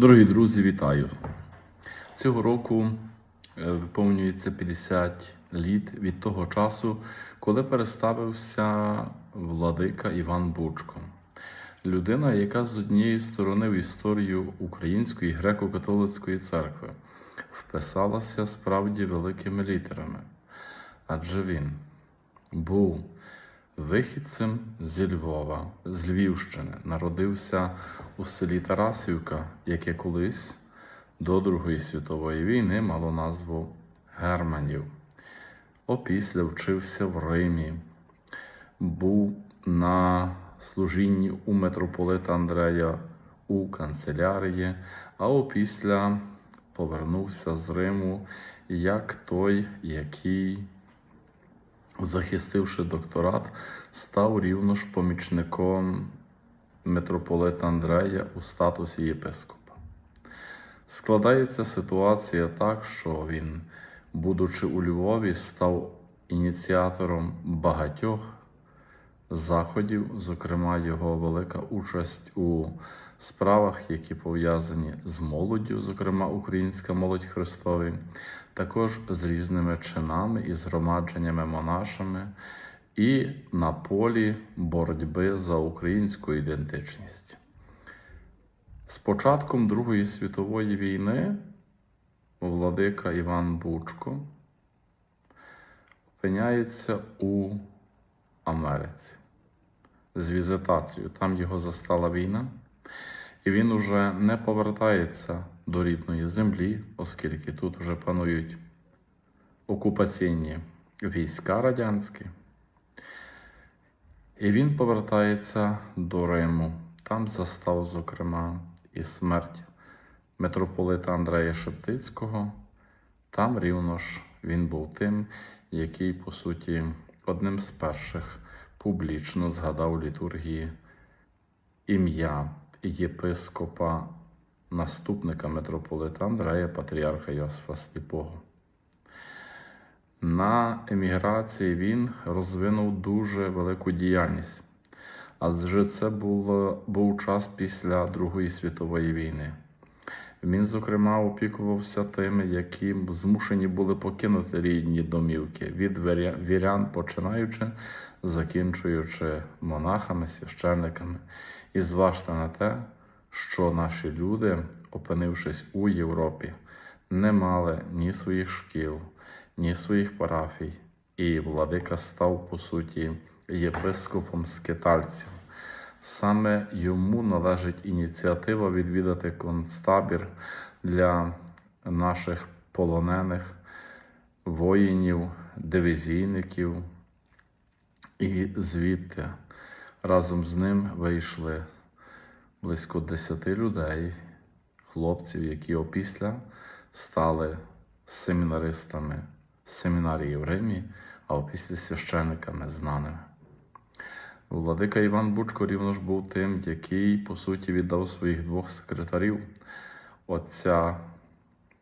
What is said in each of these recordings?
Дорогі друзі, вітаю! Цього року е, виповнюється 50 літ від того часу, коли переставився владика Іван Бучко. Людина, яка з однієї сторони в історію Української греко-католицької церкви вписалася справді великими літерами. Адже він був вихідцем зі Львова, з Львівщини, народився у селі Тарасівка, яке колись до Другої світової війни мало назву Германів. Опісля вчився в Римі, був на служінні у митрополита Андрея у канцелярії, а опісля повернувся з Риму як той, який захистивши докторат, став рівно ж помічником митрополита Андрея у статусі єпископа. Складається ситуація так, що він, будучи у Львові, став ініціатором багатьох заходів, зокрема, його велика участь у справах, які пов'язані з молоддю, зокрема Українська молодь Христові, також з різними чинами і згромадженнями монашами, і на полі боротьби за українську ідентичність. З початком Другої світової війни владика Іван Бучко опиняється у Америці з візитацією. Там його застала війна, і він уже не повертається до рідної землі, оскільки тут вже панують окупаційні війська радянські. І він повертається до Риму. Там застав, зокрема, і смерть митрополита Андрея Шептицького. Там рівно ж він був тим, який, по суті, одним з перших публічно згадав літургії ім'я єпископа, наступника митрополита Андрея, патріарха Йосифа Сліпого. На еміграції він розвинув дуже велику діяльність, адже це було, був час після Другої світової війни. Він, зокрема, опікувався тими, які змушені були покинути рідні домівки від вірян, починаючи, закінчуючи монахами, священниками. І зважте на те, що наші люди, опинившись у Європі, не мали ні своїх шкіл, ні своїх парафій, і владика став, по суті, єпископом скитальців. Саме йому належить ініціатива відвідати концтабір для наших полонених воїнів, дивізійників, і звідти разом з ним вийшли близько 10 людей, хлопців, які опісля стали семінаристами семінарії в Римі, а опісля священниками знаними. Владика Іван Бучко рівно ж був тим, який, по суті, віддав своїх двох секретарів, отця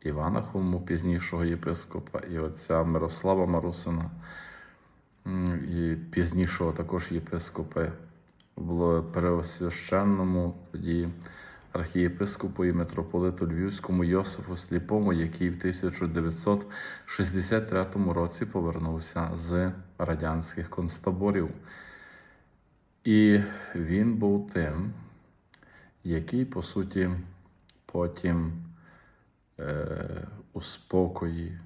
Івана Хому, пізнішого єпископа, і отця Мирослава Марусина, і пізнішого також єпископа в Преосвященному тоді архієпископу і митрополиту Львівському Йосифу Сліпому, який в 1963 році повернувся з радянських концтаборів. І він був тим, який, по суті, потім е, у спокої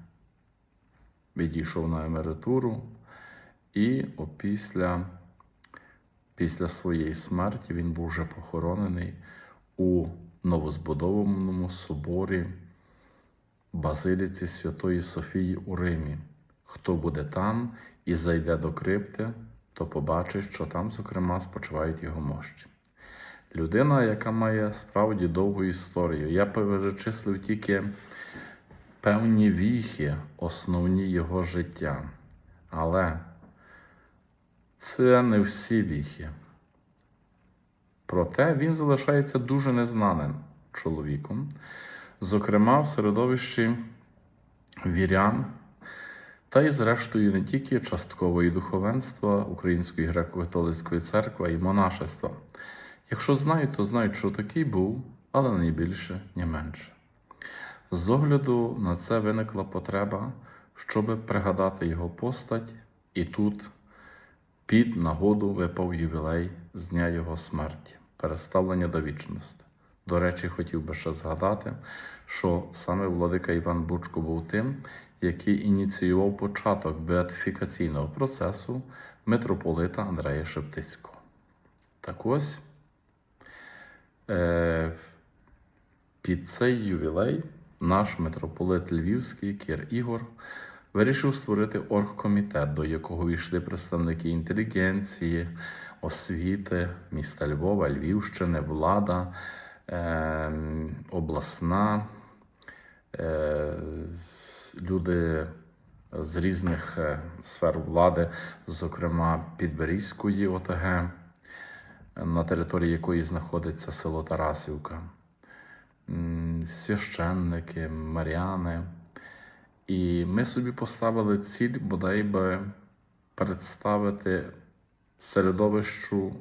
відійшов на емеретуру, і опісля, після своєї смерті він був вже похоронений у новозбудованому соборі Базиліці Святої Софії у Римі. Хто буде там і зайде до крипти, то побачить, що там, зокрема, спочивають його мощі. Людина, яка має справді довгу історію. Я перечислив тільки певні віхи, основні його життя. Але це не всі віхи. Проте він залишається дуже незнаним чоловіком, зокрема в середовищі вірян та й, зрештою, не тільки часткової духовенства Української греко-католицької церкви, й монашества. Якщо знають, то знають, що такий був але не більше, ні менше. З огляду на це виникла потреба, щоб пригадати його постать, і тут під нагоду випав ювілей з дня його смерті, переставлення до вічності. До речі, хотів би ще згадати, що саме владика Іван Бучко був тим, який ініціював початок беатифікаційного процесу митрополита Андрея Шептицького. Так ось е, під цей ювілей наш митрополит Львівський Кір Ігор вирішив створити оргкомітет, до якого війшли представники інтелігенції, освіти, міста Львова, Львівщини, влада, е, обласна, е, люди з різних е, сфер влади, зокрема Підберізької ОТГ, на території якої знаходиться село Тарасівка, священники, маряни. І ми собі поставили ціль, бодай би представити середовищу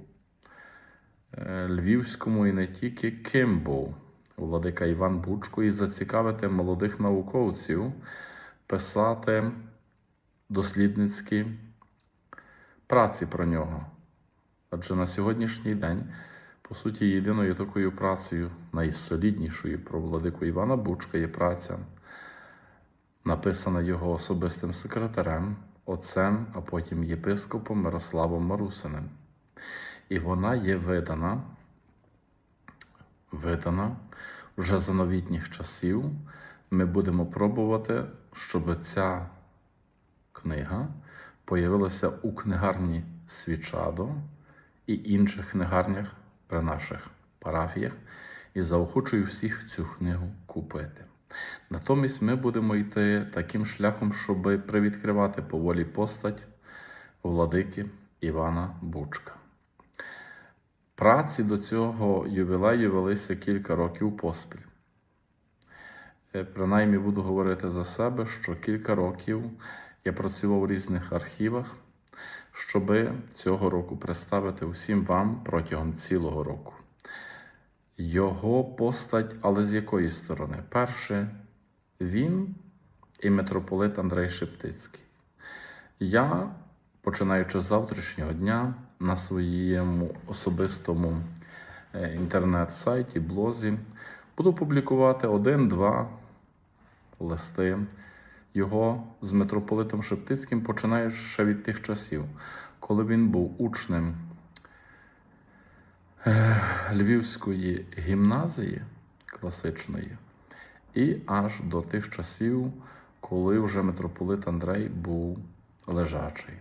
е, львівському і не тільки ким був владика Іван Бучко, і зацікавити молодих науковців писати дослідницькі праці про нього. Адже на сьогоднішній день, по суті, єдиною такою працею, найсоліднішою про владику Івана Бучка є праця, написана його особистим секретарем, отцем, а потім єпископом Мирославом Марусиним. І вона є видана, видана вже за новітніх часів. Ми будемо пробувати, щоб ця книга появилася у книгарні Свічадо і інших книгарнях при наших парафіях, і заохочую всіх цю книгу купити. Натомість ми будемо йти таким шляхом, щоб привідкривати поволі постать владики Івана Бучка. Праці до цього ювілею велися кілька років поспіль. Е, Принаймні буду говорити за себе, що кілька років я працював у різних архівах, щоб цього року представити усім вам протягом цілого року. Його постать, але з якої сторони? Перше, він і митрополит Андрей Шептицький. Я, починаючи з завтрашнього дня, на своєму особистому е, інтернет-сайті, блозі, буду публікувати один-два листи його з митрополитом Шептицьким, починаючи ще від тих часів, коли він був учнем Львівської гімназії класичної, і аж до тих часів, коли вже митрополит Андрей був лежачий.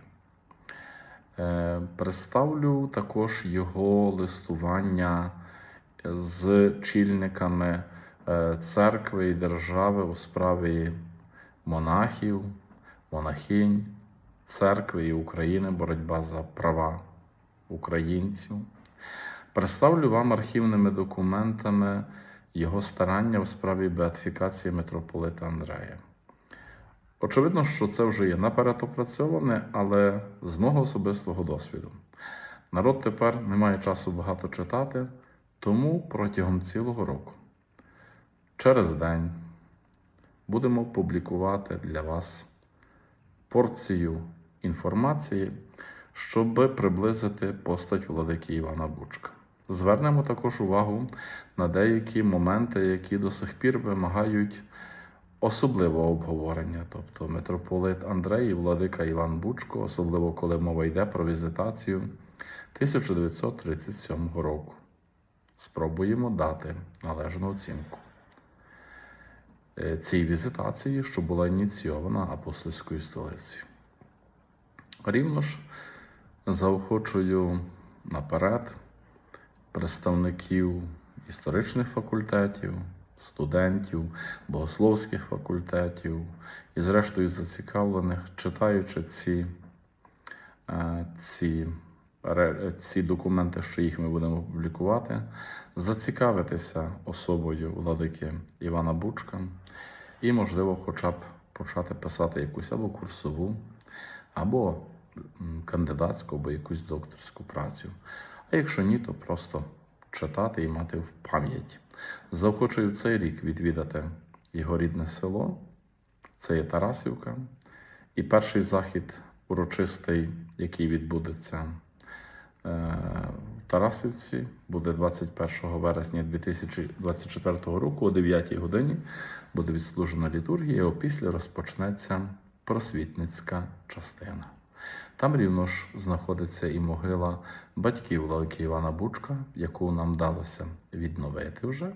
Е, Представлю також його листування з чільниками е, церкви і держави у справі монахів, монахинь, церкви і України, боротьба за права українців. Представлю вам архівними документами його старання у справі беатифікації митрополита Андрея. Очевидно, що це вже є наперед опрацьоване, але з мого особистого досвіду. Народ тепер не має часу багато читати, тому протягом цілого року, через день, будемо публікувати для вас порцію інформації, щоб приблизити постать владики Івана Бучка. Звернемо також увагу на деякі моменти, які до сих пір вимагають особливого обговорення, тобто митрополит Андрей і владика Іван Бучко, особливо коли мова йде про візитацію 1937 року. Спробуємо дати належну оцінку е, цій візитації, що була ініційована апостольською столицею. Рівно ж заохочую наперед представників історичних факультетів, студентів, богословських факультетів і, зрештою, зацікавлених, читаючи ці, е, ці, ці документи, що їх ми будемо публікувати, зацікавитися особою владики Івана Бучка і, можливо, хоча б почати писати якусь або курсову, або кандидатську, або якусь докторську працю. А якщо ні, то просто читати і мати в пам'яті. Заохочую цей рік відвідати його рідне село, це є Тарасівка. І перший захід урочистий, який відбудеться е, в Тарасівці, буде 21 вересня 2024 року о 9 годині. Буде відслужена літургія, опісля розпочнеться просвітницька частина. Там рівно ж знаходиться і могила батьків Лавки Івана Бучка, яку нам вдалося відновити вже.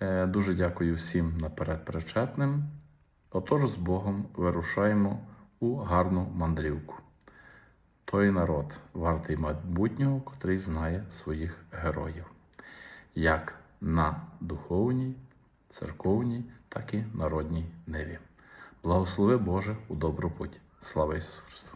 Е, Дуже дякую всім наперед причетним. Отож, з Богом вирушаємо у гарну мандрівку. Той народ вартий майбутнього, котрий знає своїх героїв, як на духовній, церковній, так і народній ниві. Благослови Боже у добру путь. Слава Ісусу Христу!